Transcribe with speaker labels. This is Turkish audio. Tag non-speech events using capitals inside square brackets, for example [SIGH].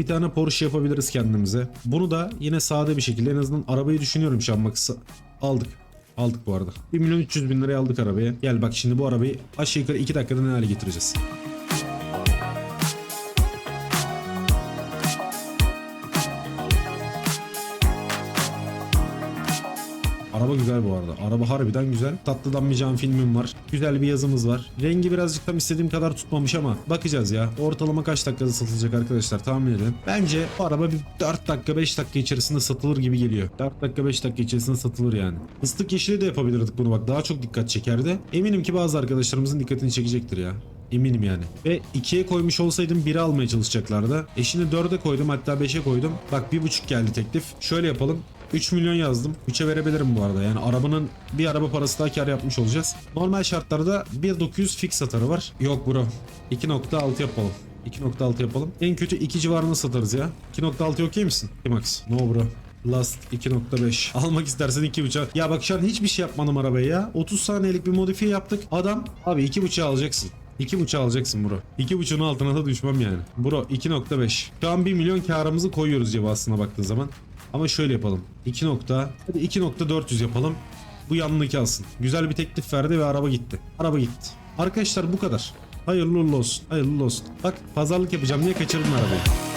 Speaker 1: Bir tane Porsche yapabiliriz kendimize. Bunu da yine sade bir şekilde en azından arabayı düşünüyorum şu an bak aldık. Aldık bu arada. 1 milyon 300 bin liraya aldık arabayı. Gel bak şimdi bu arabayı aşağı yukarı 2 dakikada ne hale getireceğiz. Araba güzel bu arada. Araba harbiden güzel. Tatlıdan bir can filmim var. Güzel bir yazımız var. Rengi birazcık tam istediğim kadar tutmamış ama bakacağız ya. Ortalama kaç dakikada satılacak arkadaşlar tahmin edin. Bence bu araba bir 4 dakika 5 dakika içerisinde satılır gibi geliyor. 4 dakika 5 dakika içerisinde satılır yani. Fıstık yeşili de yapabilirdik bunu bak daha çok dikkat çekerdi. Eminim ki bazı arkadaşlarımızın dikkatini çekecektir ya. Eminim yani. Ve 2'ye koymuş olsaydım 1'e almaya çalışacaklardı. Eşini 4'e koydum hatta 5'e koydum. Bak 1.5 geldi teklif. Şöyle yapalım. 3 milyon yazdım. 3'e verebilirim bu arada. Yani arabanın bir araba parası daha kar yapmış olacağız. Normal şartlarda 1.900 fix satarı var. Yok bro. 2.6 yapalım. 2.6 yapalım. En kötü 2 civarında satarız ya. 2.6 okey misin? Max. No bro. Last 2.5. [LAUGHS] Almak istersen 2.5. Ya bak şu an hiçbir şey yapmadım arabaya ya. 30 saniyelik bir modifiye yaptık. Adam abi 2.5 alacaksın. 2.5 alacaksın bro. 2.5'un altına da düşmem yani. Bro 2.5. Şu an 1 milyon karımızı koyuyoruz cebe aslına baktığın zaman. Ama şöyle yapalım. 2 nokta. Hadi 2.400 yapalım. Bu yanındaki alsın. Güzel bir teklif verdi ve araba gitti. Araba gitti. Arkadaşlar bu kadar. Hayırlı olsun. Hayırlı olsun. Bak pazarlık yapacağım diye kaçırdın arabayı.